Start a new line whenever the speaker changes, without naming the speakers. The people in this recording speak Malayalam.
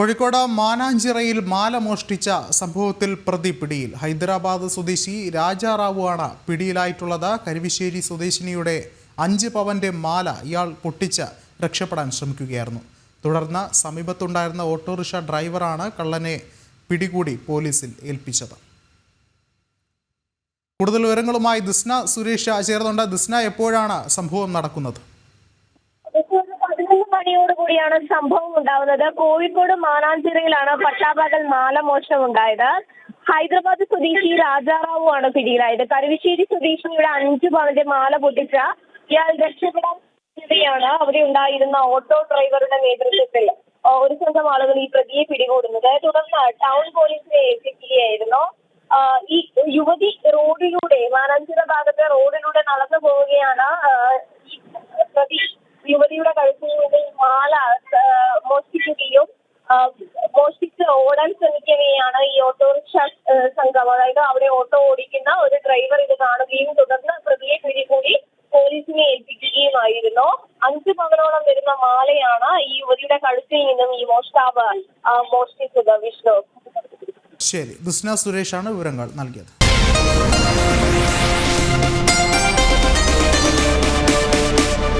കോഴിക്കോട് മാനാഞ്ചിറയിൽ മാല മോഷ്ടിച്ച സംഭവത്തിൽ പ്രതി പിടിയിൽ. ഹൈദരാബാദ് സ്വദേശി രാജാറാവു ആണ് പിടിയിലായിട്ടുള്ളത്. കരുവിശ്ശേരി സ്വദേശിനിയുടെ അഞ്ച് പവന്റെ മാല ഇയാൾ പൊട്ടിച്ച് രക്ഷപ്പെടാൻ ശ്രമിക്കുകയായിരുന്നു. തുടർന്ന് സമീപത്തുണ്ടായിരുന്ന ഓട്ടോറിക്ഷ ഡ്രൈവറാണ് കള്ളനെ പിടികൂടി പോലീസിൽ ഏൽപ്പിച്ചത്. കൂടുതൽ വിവരങ്ങളുമായി ദിസ്ന സുരേഷ് ചേർന്നുണ്ട്. ദിസ്ന എപ്പോഴാണ് സംഭവം നടക്കുന്നത്?
പതിനൊന്ന് കൂടിയാണ് സംഭവം ഉണ്ടാവുന്നത്. കോഴിക്കോട് മാനാഞ്ചിറയിലാണ് പട്ടാപകൽ മാല മോഷണം ഉണ്ടായത്. ഹൈദരാബാദ് സ്വദേശി രാജാറാവു ആണ് പിടിയിലായത്. കരുവശ്ശേരി സ്വദേശിനിയുടെ അഞ്ചു പവന്റെ മാല പൊട്ടിച്ച ഇയാൾ രക്ഷപ്പെടാൻ അവിടെ ഉണ്ടായിരുന്ന ഓട്ടോ ഡ്രൈവറുടെ നേതൃത്വത്തിൽ ഒരു സംഘം ആളുകൾ ഈ പ്രതിയെ പിടികൂടുന്നത്. തുടർന്ന് ടൗൺ പോലീസിനെ ഏൽപ്പിക്കുകയായിരുന്നു. ഈ യുവതി റോഡിലൂടെ മാനാഞ്ചിറ ഭാഗത്തെ റോഡിലൂടെ നടന്നു പോവുകയാണ് പ്രതി യുവതിയുടെ മോഷ്ടിക്കുകയും മോഷ്ടിച്ച് ഓടാൻ ശ്രമിക്കുകയാണ് ഈ ഓട്ടോറിക്ഷ സംഘം. അതായത് അവിടെ ഓട്ടോ ഓടിക്കുന്ന ഒരു ഡ്രൈവർ ഇത് കാണുകയും തുടർന്ന് പ്രതിയെ പിടികൂടി പോലീസിനെ ഏൽപ്പിക്കുകയുമായിരുന്നു. അഞ്ച് പവനോളം വരുന്ന മാലയാണ് ഈ യുവതിയുടെ കഴുത്തിൽ നിന്നും ഈ മോഷ്ടാവ് മോഷ്ടിച്ചത്. വിഷ്ണു.
ശരി. ബിസ്ന സുരേഷാണ് വിവരങ്ങൾ നൽകിയത്.